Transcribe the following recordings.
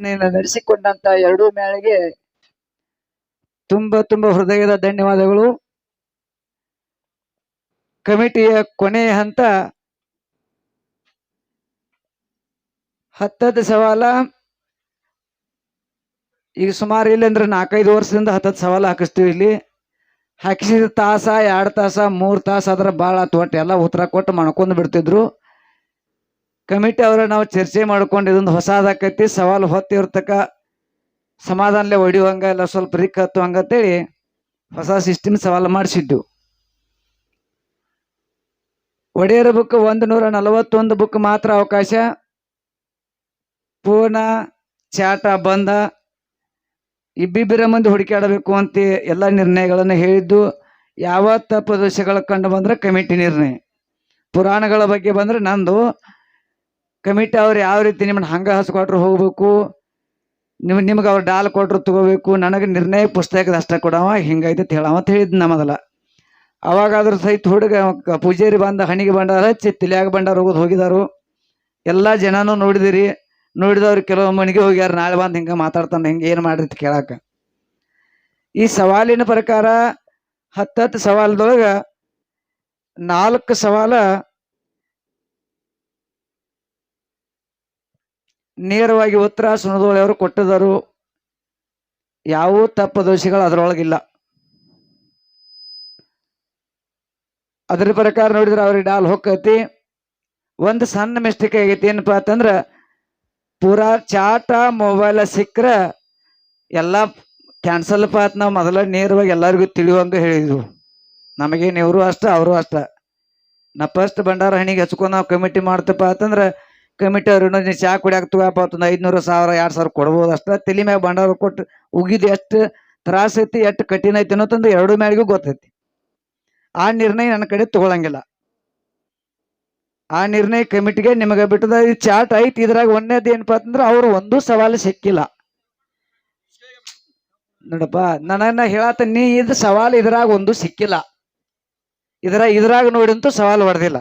ನಡೆಸಿಕೊಂಡಂತ ಎರಡೂ ಮೇಳಿಗೆ ತುಂಬಾ ತುಂಬಾ ಹೃದಯದ ಧನ್ಯವಾದಗಳು. ಕಮಿಟಿಯ ಕೊನೆಯ ಹಂತ ಹತ್ತದ ಸವಾಲ. ಈಗ ಸುಮಾರು ಇಲ್ಲಿ ಅಂದ್ರೆ ನಾಲ್ಕೈದು ವರ್ಷದಿಂದ ಹತ್ತದ ಸವಾಲ ಹಾಕಿಸ್ತೀವಿ ಇಲ್ಲಿ. ಹಾಕಿಸಿದ ತಾಸ, ಎರಡು ತಾಸ, ಮೂರು ತಾಸ ಆದ್ರೆ ಭಾಳ ಆತು. ಒಟ್ಟು ಎಲ್ಲ ಉತ್ತರ ಕೊಟ್ಟು ಮಾಡ್ಕೊಂಡು ಬಿಡ್ತಿದ್ರು. ಕಮಿಟಿ ಅವರ ನಾವು ಚರ್ಚೆ ಮಾಡ್ಕೊಂಡು ಇದೊಂದು ಹೊಸದಾಕೈತಿ ಸವಾಲು ಹೊತ್ತಿರ್ತಕ್ಕ ಸಮಾಧಾನಲೆ ಹೊಡಿಯುವಂಗ ಇಲ್ಲ, ಸ್ವಲ್ಪ ರಿಕ್ ಹತ್ತುವಂಗ ಅಂತೇಳಿ ಹೊಸ ಸಿಸ್ಟಮ್ ಸವಾಲು ಮಾಡಿಸಿದ್ದು. ಒಡೆಯರ ಬುಕ್ ಒಂದು ನೂರ ನಲವತ್ತೊಂದು ಬುಕ್ ಮಾತ್ರ ಅವಕಾಶ. ಪೂರ್ಣ ಚಾಟ ಬಂದ. ಇಬ್ಬಿಬ್ಬರ ಮಂದಿ ಹುಡುಕಾಡಬೇಕು ಅಂತ ಎಲ್ಲ ನಿರ್ಣಯಗಳನ್ನು ಹೇಳಿದ್ದು. ಯಾವ ತಪ್ಪದೋಷಗಳು ಕಂಡು ಬಂದ್ರೆ ಕಮಿಟಿ ನಿರ್ಣಯ. ಪುರಾಣಗಳ ಬಗ್ಗೆ ಬಂದ್ರೆ ನಂದು ಕಮಿಟಿ ಅವ್ರು ಯಾವ ರೀತಿ ನಿಮ್ಮನ್ನ ಹಂಗ ಹಸ್ಕೊಟ್ರು ಹೋಗ್ಬೇಕು, ನಿಮ್, ನಿಮ್ಗೆ ಅವ್ರು ಡಾಲ್ ಕೊಟ್ರು ತಗೋಬೇಕು, ನನಗೆ ನಿರ್ಣಯ ಪುಸ್ತಕದ ಅಷ್ಟ ಕೊಡವ, ಹಿಂಗೈತೆ ಅಂತ ಹೇಳವ ಅಂತ ಹೇಳಿದ್ ನಮ್ಮದಲ್ಲ ಅವಾಗಾದ್ರೂ ಸಹಿತ ಹುಡುಗ ಪೂಜಾರಿ ಬಂದ, ಹಣಿಗೆ ಬಂಡಾರ, ಹಚ್ಚಿ ತಲಿಯಾಗ ಬಂಡಾರ ಹೋಗೋದು ಹೋಗಿದಾರು. ಎಲ್ಲ ಜನನೂ ನೋಡಿದಿರಿ, ನೋಡಿದವ್ರು ಕೆಲವು ಮನೆಗೆ ಹೋಗ್ಯಾರ, ನಾಳೆ ಬಂದು ಹಿಂಗೆ ಮಾತಾಡ್ತಾನೆ, ಹಿಂಗೆ ಏನು ಮಾಡ್ರಿ ಅಂತ ಕೇಳಾಕ. ಈ ಸವಾಲಿನ ಪ್ರಕಾರ ಹತ್ತತ್ತು ಸವಾಲದೊಳಗ ನಾಲ್ಕು ಸವಾಲ ನೇರವಾಗಿ ಉತ್ತರ ಸುನದೋಳಿಯವರು ಕೊಟ್ಟಿದರು ಯಾವ ತಪ್ಪು ದೋಷಿಗಳು ಅದರೊಳಗಿಲ್ಲ. ಅದ್ರ ಪ್ರಕಾರ ನೋಡಿದ್ರೆ ಅವ್ರಿಗೆ ಡಾಲ್ ಹೊಕ್ಕೈತಿ. ಒಂದು ಸಣ್ಣ ಮಿಸ್ಟೇಕ್ ಆಗೈತಿ ಏನಪ್ಪಾ ಅಂತಂದ್ರ ಪೂರಾ ಚಾಟ ಮೊಬೈಲ್ ಸಿಕ್ಕರೆ ಎಲ್ಲ ಕ್ಯಾನ್ಸಲ್ ಪಾತ್ ನಾವು ಮೊದಲ ನೇರವಾಗಿ ಎಲ್ಲರಿಗೂ ತಿಳಿಯುವಂಗ ಹೇಳಿದ್ವು ನಮಗೇನು ಇವರು ಅಷ್ಟ, ಅವರು ಅಷ್ಟ. ನಾ ಫಸ್ಟ್ ಭಂಡಾರ ಹಣಿಗೆ ಹಚ್ಕೊಂಡು ನಾವು ಕಮಿಟಿ ಮಾಡ್ತಪ್ಪ ಅಂತಂದ್ರ ಕಮಿಟಿ ಅವ್ರು ಇನ್ನೊಂದು ಚಾ ಕುಡಿಯಾಕ ತಗೋಪ್ಪ ಒಂದು ಐದ್ನೂರು ಸಾವಿರ, ಎರಡು ಸಾವಿರ ಕೊಡ್ಬೋದು. ಅಷ್ಟ ತಲೆ ಮ್ಯಾಗ ಬಂಡವಾಳ ಕೊಟ್ಟು ಉಗಿದು ಎಷ್ಟು ತ್ರಾಸ ಐತಿ, ಎಷ್ಟು ಕಠಿಣ ಐತಿ ಅನ್ನೋತಂದು ಎರಡು ಮ್ಯಾಲಿಗೂ ಗೊತ್ತೈತಿ. ಆ ನಿರ್ಣಯ ನನ್ನ ಕಡೆ ತಗೊಳಂಗಿಲ್ಲ. ಆ ನಿರ್ಣಯ ಕಮಿಟಿಗೆ ನಿಮಗೆ ಬಿಟ್ಟದ ಈ ಚಾಟ್ ಐತಿ, ಇದ್ರಾಗ ಒಂದೇದು ಏನಪ್ಪಾ ಅಂತಂದ್ರೆ ಅವ್ರು ಒಂದು ಸವಾಲು ಸಿಕ್ಕಿಲ್ಲ. ನೋಡಪ್ಪ ನನ್ನ ಹೇಳತ್ತ ನೀ ಇದು ಸವಾಲು ಇದ್ರಾಗ ಒಂದು ಸಿಕ್ಕಿಲ್ಲ. ಇದ್ರ, ಇದ್ರಾಗ ನೋಡಿಂತೂ ಸವಾಲು ಹೊಡೆದಿಲ್ಲ.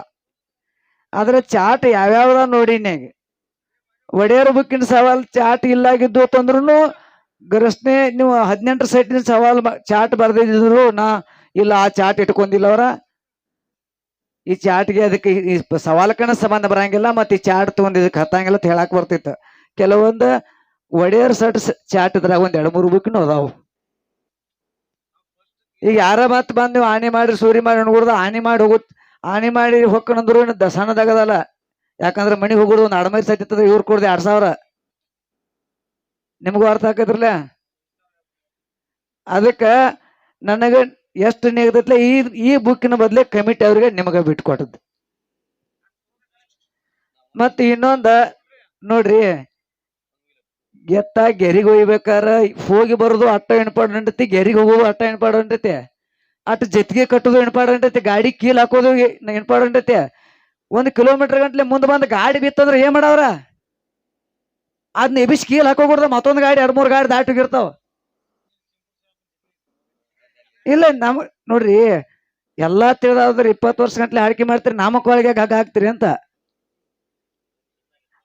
ಆದ್ರೆ ಚಾಟ್ ಯಾವ್ಯಾವ್ದ ನೋಡಿನ್ಯಾಗ ಒಡೆಯರ್ ಬುಕ್ಕಿನ ಸವಾಲ್ ಚಾಟ್ ಇಲ್ಲಾಗಿದ್ದು ಅಂತಂದ್ರು ಗರಸ್ನೆ ನೀವು ಹದಿನೆಂಟು ಸೈಟಿನ ಸವಾಲ್ ಚಾಟ್ ಬರ್ದಿದ್ರು ನಾ ಇಲ್ಲ ಆ ಚಾಟ್ ಇಟ್ಕೊಂಡಿಲ್ಲ ಅವರ. ಈ ಚಾಟ್ಗೆ ಅದಕ್ಕೆ ಈ- ಸವಾಲಕ್ಕನ ಸಂಬಂಧ ಬರಂಗಿಲ್ಲ ಮತ್ತೆ ಈ ಚಾಟ್ ತಗೊಂಡ್ ಇದಕ್ಕೆ ಹತ್ತಂಗಿಲ್ಲ ಅಂತ ಹೇಳಕ್ ಬರ್ತಿತ್ತು. ಕೆಲವೊಂದು ಒಡೆಯರ್ ಸಟ್ ಚಾಟ್ ಇದ್ರಾಗ ಒಂದ್ ಎರಡು ಮೂರು ಬುಕ್ನು ಅದಾವು. ಈಗ ಯಾರ ಮತ್ ಬಂದ್ ನೀವು ಆಣಿ ಮಾಡಿ ಸೂರಿ ಮಾಡಿ ನೋಡ್ದ ಆಣಿ ಮಾಡಿ ಹೋಗುತ್ ಆಣಿ ಮಾಡಿ ಹೊಕ್ಕಣಂದ್ರು ದ ಸಣ್ಣದಾಗದಲ್ಲ ಯಾಕಂದ್ರೆ ಮನೆಗೆ ಹೋಗುದು ಒಂದು ಅಡಮೈದು ಸತ್ತಿತ್ತದ ಇವ್ರು ಕೊಡ್ದೆ ಎರಡ್ ಸಾವಿರ. ನಿಮಗೂ ಅರ್ಥ ಆಕೈತ್ರಲ್ಲ ಅದಕ್ಕೆ ನನಗೆ ಎಷ್ಟು ನೆಗದತ್ಲೆ ಈ ಈ ಬುಕ್ಕಿನ ಬದಲೇ ಕಮಿಟಿ ಅವ್ರಿಗೆ ನಿಮಗೆ ಬಿಟ್ಕೊಟ್ಟದ್ದು. ಮತ್ತ ಇನ್ನೊಂದ, ನೋಡ್ರಿ, ಎತ್ತ ಗೆರಿಗೆ ಹೋಗ್ಬೇಕಾರ ಹೋಗಿ ಬರೋದು ಅಟ್ಟ ಎಣ್ಪಾಡ್ ಐತಿ ಗೆರಿಗೆ ಹೋಗೋದು ಅಟ್ಟ ಎಣ್ಪಾಡ್ ಐತಿ ಅಟ್ ಜತ್ಗೆ ಕಟ್ಟೋದು ಐತಿ ಗಾಡಿ ಕೀಲ್ ಹಾಕೋದು ಐತಿ ಒಂದ್ ಕಿಲೋಮೀಟರ್ ಗಂಟ್ಲೆ ಮುಂದೆ ಬಂದ್ ಗಾಡಿ ಬಿತ್ತಂದ್ರೆ ಏನ್ ಮಾಡವ್ರ? ಅದನ್ನ ಎಬಿಸ್ ಕೀಲ್ ಹಾಕೋಬಿಡ್ದ ಮತ್ತೊಂದ್ ಗಾಡಿ, ಎರಡ್ ಮೂರ್ ಗಾಡಿ ದಾಟೋಗಿರ್ತಾವ ಇಲ್ಲ ನಮ್, ನೋಡ್ರಿ, ಎಲ್ಲಾ ತಿಳಿದಾದ್ರೆ ಇಪ್ಪತ್ತು ವರ್ಷ ಗಂಟ್ಲೆ ಆಳ್ಕೆ ಮಾಡ್ತೀರಿ ನಾಮಕೋಳಿಗೆ ಗಗ್ಗ ಹಾಕ್ತಿರಿ ಅಂತ.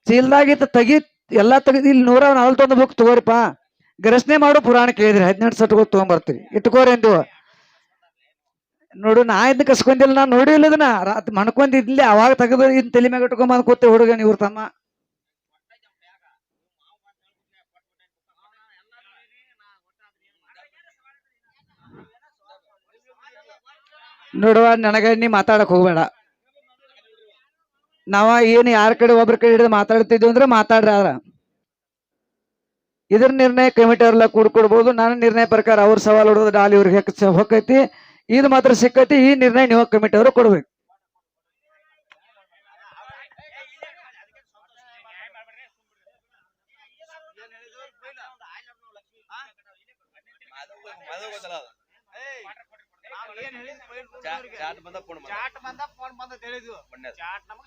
ಚೀಲ್ದಾಗಿತ್ತ ತೆಗಿ, ಎಲ್ಲಾ ತೆಗೆದು ಇಲ್ಲಿ ನೂರ ನಲ್ವತ್ತೊಂದು ಬುಕ್ ತಗೋರಿಪ್ಪ. ಗರಸ್ನೆ ಮಾಡು ಪುರಾಣ ಕೇಳಿದ್ರಿ, ಹದಿನೆಂಟು ಸಟ್ಗಳು ತಗೊಂಬರ್ತೀರಿ. ಇಟ್ಕೋರಿ ಎಂದು ನೋಡು, ನಾ ಇದನ್ನ ಕಸ್ಕೊಂಡಿಲ್ಲ, ನಾ ನೋಡಿಲ್ಲ ಇದನ್ನ. ರಾತ್ ಮಣ್ಕೊಂಡಿದ್ಲಿ ಅವಾಗ ತೆಗೆದು ಇನ್ ತಲೆ ಮ್ಯಾಗ ಇಟ್ಕೊಂಬಂದ್ ಕೂತೆ ಹುಡುಗ ಇವ್ರ ತಮ್ಮ. ನೋಡುವ, ನನಗ ನೀ ಮಾತಾಡಕ್ ಹೋಗ್ಬೇಡ. ನಾವ ಏನು ಯಾರ ಕಡೆ ಒಬ್ರ ಕಡೆ ಹಿಡಿದು ಮಾತಾಡ್ತಿದ್ವಿ ಅಂದ್ರೆ ಮಾತಾಡ್ರ ಇದ್ರ ನಿರ್ಣಯ ಕಮಿಟಿ ಅವ್ರೆಲ್ಲ ಕೂಡ್ಕೊಡ್ಬೋದು, ನನ್ನ ನಿರ್ಣಯ ಪ್ರಕಾರ ಅವ್ರ ಸವಾಲ್ ಹೊಡೋದು ಡಾಲಿ ಇವ್ರಿಗೆ ಹೊಕ್ಕೈತಿ. ಇದು ಮಾತ್ರ ಸಿಕ್ಕತಿ, ಈ ನಿರ್ಣಯ ನೀವು ಕಮಿಟಿ ಅವರು ಕೊಡ್ಬೇಕು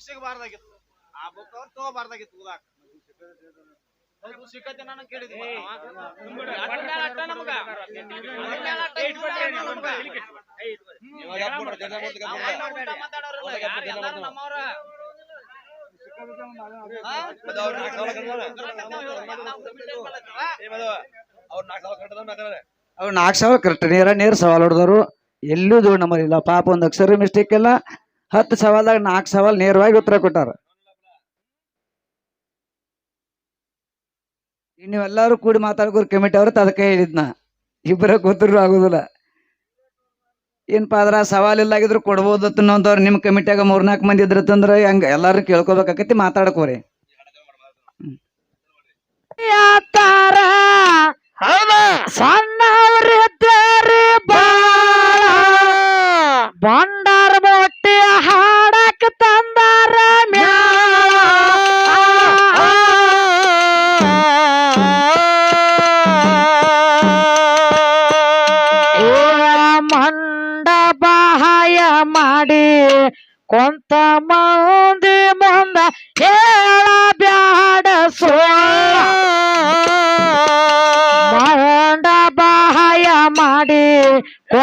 ಸಿಗಬಾರ್ದಾಗಿತ್ತು ಆ ಬುಕ್ ಅವ್ರು ತಗೋಬಾರ್ದಾಗಿತ್ತು ಓದಾಕ ನಾನು ಕೇಳಿದ್ವಿ. ಎಲ್ಲ. ಅವ್ರು ನಾಲ್ಕು ಸಾವಿರ ಕರೆಕ್ಟ್ ನೇರ ನೇರ ಸವಾಲ್ ಹೊಡೆದವರು. ಎಲ್ಲೂ ನಮ್ಮಲ್ಲಿ ಇಲ್ಲ. ಪಾಪ ಒಂದು ಅಕ್ಷರ ಮಿಸ್ಟೇಕ್ ಇಲ್ಲ ಹತ್ತು ಸವಾಲ್ದಾಗ ನಾಲ್ಕು ಸವಾಲ್ ನೇರವಾಗಿ ಉತ್ತರ ಕೊಟ್ಟಾರ. ನೀವೆಲ್ಲರೂ ಕೂಡಿ ಮಾತಾಡ್ಕೋರ್ ಕಮಿಟಿ ಅವ್ರ ಅದಕ್ಕೆ ಹೇಳಿದ್ನ. ಇಬ್ಬರ ಗೊತ್ತಿರೋ ಆಗುದಿಲ್ಲ. ಏನಪ್ಪ ಅದ್ರ ಸವಾಲ್ ಇಲ್ಲ ಆಗಿದ್ರು ಕೊಡ್ಬೋದು ಅನ್ನೋಂಥವ್ರು ನಿಮ್ಮ ಕಮಿಟಿಯಾಗ ಮೂರ್ನಾಲ್ಕು ಮಂದಿ ಇದ್ರತ್ತಂದ್ರ ಹೆಂಗೆ ಎಲ್ಲಾರು ಕೇಳ್ಕೊಬೇಕಾಕತಿ ಮಾತಾಡಕೋರಿ ಯಾತಾರ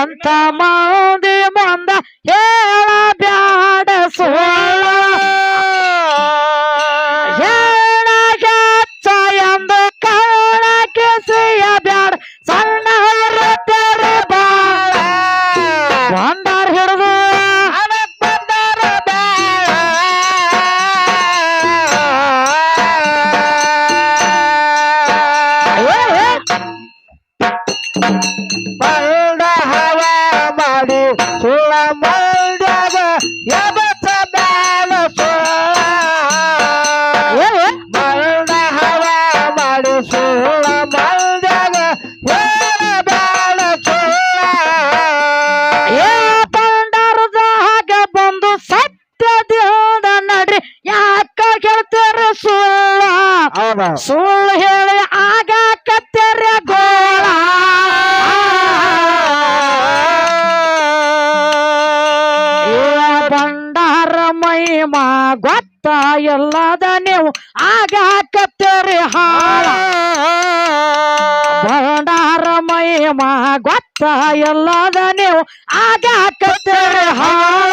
ಕೊಂತ ಮಂದಿ ಮುಂದ ಹೇಳ ಬ್ಯಾಡ ಸುಳ್ಳು ಹೇಳಿ ಆಗ ಕತ್ತೆರೆ ಗೋಳ. ಬಂಡಾರ ಮಹಿಮಾ ಗೊತ್ತ ಎಲ್ಲದ ನೀವು ಆಗ ಕತ್ತೆರೆ ಹಾಳ. ಬಂಡಾರ ಮಹಿಮಾ ಗೊತ್ತ ಎಲ್ಲದ ನೀವು ಆಗ ಕತ್ತೆರೆ ಹಾಳ.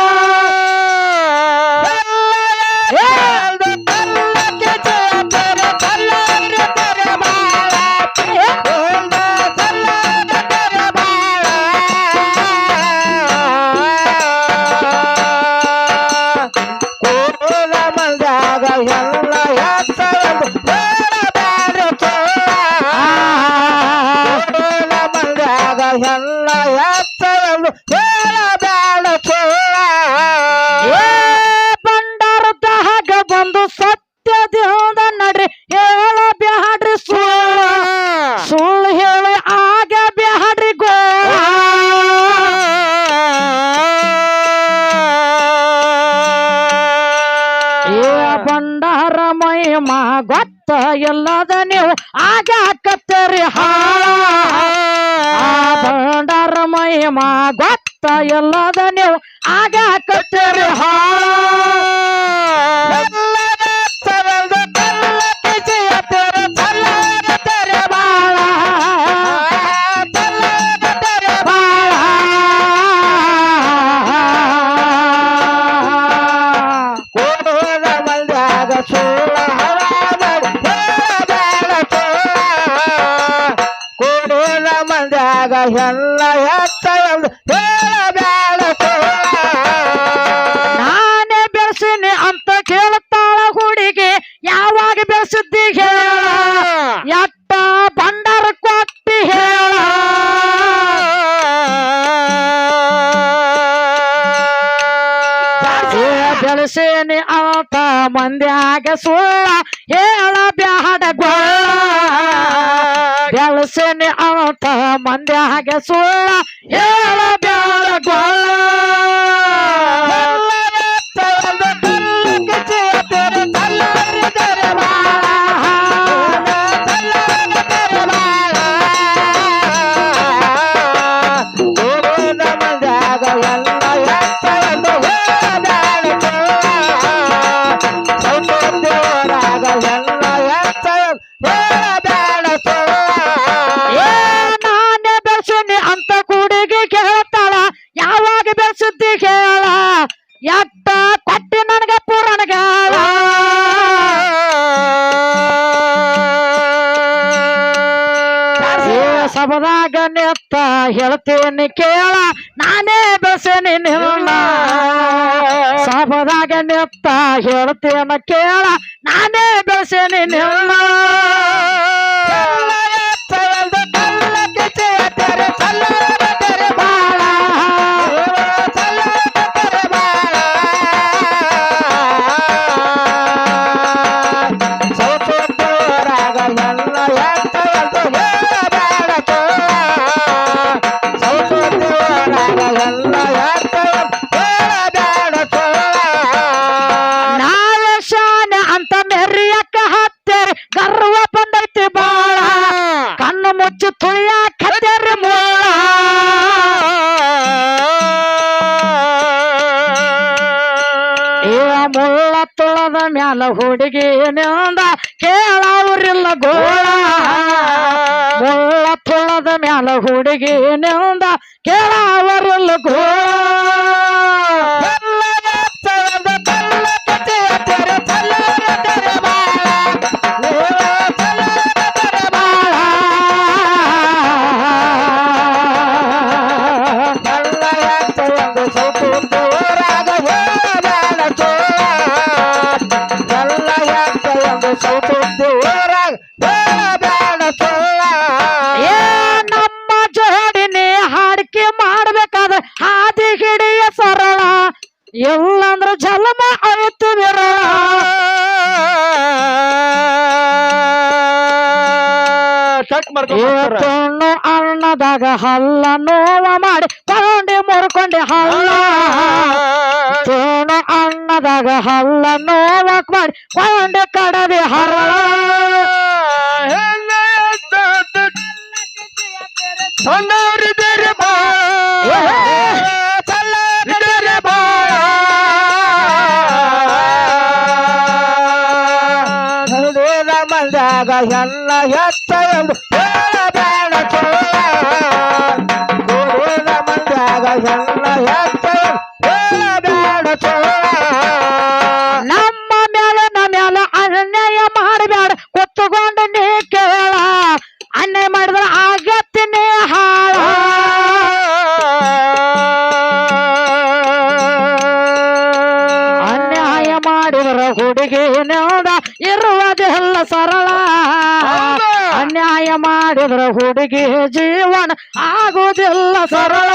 ಮಹಿಮಾ ಗೊತ್ತ ಎಲ್ಲದ ನೀವು ಆಗ ಕತ್ತರಿ ಹಾಳ. ಆ ಬಂಡಾರ ಮಹಿಮಾ ಗೊತ್ತ ಎಲ್ಲದ ನೀವು ಆಗ ಕತ್ತರಿ ಹಾಳ. ಎಲ್ಲ ಎತ್ತ ಹೇಳಬೇಡ ನಾನೇ ಬೆಳೆಸಿನಿ ಅಂತ ಕೇಳ್ತಾಳ ಹುಡುಗಿ ಯಾವಾಗ ಬೆಳೆಸಿದ್ದಿ ಹೇಳ. ಎತ್ತ ಬಂಡಾರ ಕೊಟ್ಟಿ ಹೇಳ. ಬೆಳೆಸಿನಿ ಅಂತ ಮಂದ್ಯಾಗ ಸುಳ್ಳ ಹೇಳ ಬ್ಯಾಡ ಗೊಳ್ಳ ಬೆಳೆಸೇನಿ ಅಂತ ಹಾಗೆ ಸುಳ್ಳ. ಹೇಳ ಬ್ಯಾಡ ಗೊಳ್ಳ ಏ ಹೇಳ್ತೇನೆ ಕೇಳ ನಾನೇ ಬೆಳೆಸೇನಿ ನಿನ್ನ. ಸಾಬದಾಗ ನೆತ್ತ ಹೇಳ್ತೇನೆ ಕೇಳ ನಾನೇ ಬಸನಿ ನಿನ್ನ. ಬಾಳ ಮ್ಯಾಲ ಹುಡುಗಿ ನಿಂದ ಕೇಳವ್ರಿಲ್ಲ ಗೋಳ. ಮುಳ್ಳ ತುಳದ ಮ್ಯಾಲ ಹುಡುಗಿ ನಿಂದ ಕೇಳವರಿಲ್ಲ ಗೋಳ. ಅರಿತು ವಿರಳ ಏತುಣ್ಣು ಅನ್ನದಾಗ ಹಲ್ಲ ನೋವ ಮಾಡಿ ತಗೊಂಡೆ ಮುರ್ಕೊಂಡೆ ಹಲ್ಲ. ತೋಣು ಅನ್ನದಾಗ ಹಲ್ಲ ನೋವ ಮಾಡಿ ಕೊಂಡೆ ಕಡದೆ ಹರಳ ಮಂದಾಗ ಎಲ್ಲ ಎತ್ತ ಎಂದು ಹೇಳಬೇಡ ಚೋಳ. ಮಂದಾಗ ಎಲ್ಲ ಎತ್ತ ಹೇಳಬೇಡ ನಮ್ಮ ಮಾಡಿದ್ರ ಹುಡುಗಿ ನೋಡ ಇರುವುದೆಲ್ಲ ಸರಳ ಅನ್ಯಾಯ ಮಾಡಿದ್ರ ಹುಡುಗಿ ಜೀವನ ಆಗುವುದಿಲ್ಲ ಸರಳ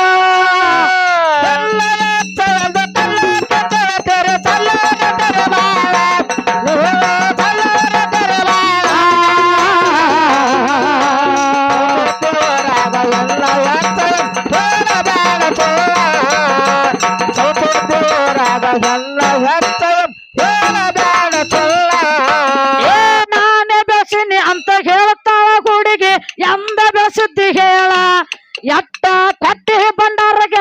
ಏ ನಾನೇ ಬೆಸಿನಿ ಅಂತ ಹೇಳ್ತಾಳ ಹುಡುಗಿ, ಎಂದ ಬೆಸುದ್ದಿ ಹೇಳ? ಎಟ್ಟ ಕೊಟ್ಟಿ ಬಂಡಾರಗ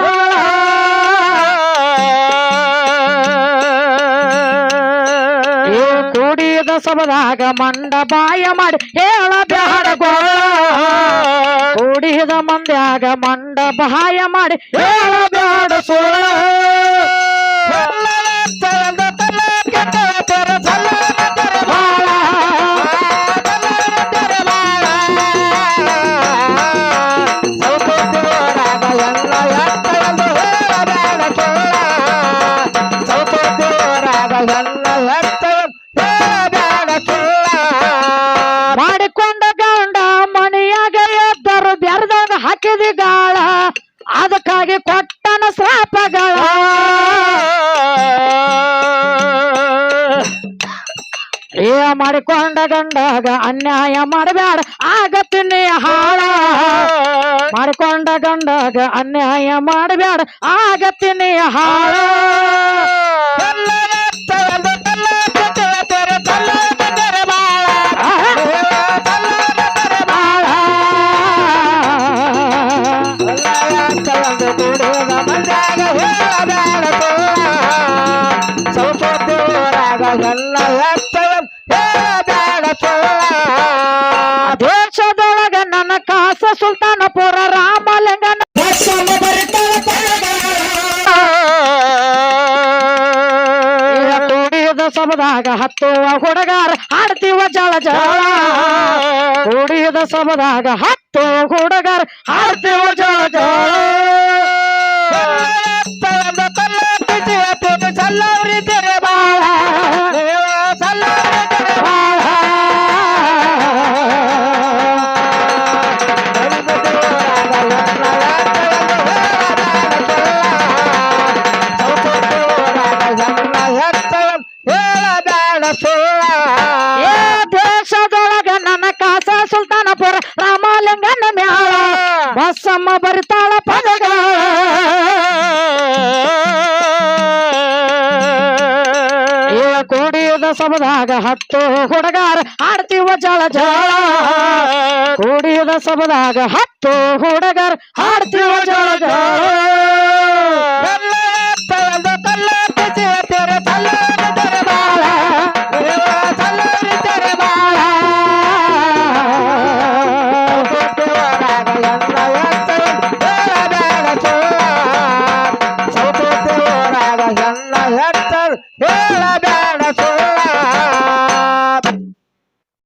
ಏ ಕೂಡಿದ ಸಬದಾಗ ಮಂಡ ಬಾಯ ಮಾಡಿ ಹೇಳ ಬ್ಯಾಡ ಗೋಳ ಕೂಡಿದ ಮಂದ್ಯಾಗ ಮಂಡ ಬಾಯ ಮಾಡಿ ಹೇಳ ಬ್ಯಾಡ ಸುಳ್ಳ ಏ ಮಾಡಿಕೊಂಡ ಗಂಡಾಗ ಅನ್ಯಾಯ ಮಾಡಬೇಡ ಆಗತ್ತಿನಿ ಹಾಳ. ಮಾಡಿಕೊಂಡ ಗಂಡಾಗ ಅನ್ಯಾಯ ಮಾಡಬೇಡ ಆಗತ್ತಿನಿ ಹಾಳ. ಹುಡುಗಾರ ಹಾಡ್ತೀವ ಜಳ ಜಳ. ಕುಡಿಯದ ಸಮದಾಗ ಹತ್ತು ಹುಡುಗಾರ ಹಾಡ್ತೀವ ಜಳ ಜಳ. ಸಬದಾಗ ಹತ್ತು ಹುಡುಗಾರ ಆಡ್ತೀವ ಜಳ ಜಳ. ಕುಡಿಯದ ಸಬದಾಗ ಹತ್ತು ಹುಡುಗಾರ ಆಡ್ತೀವ ಜಳ ಜಳ.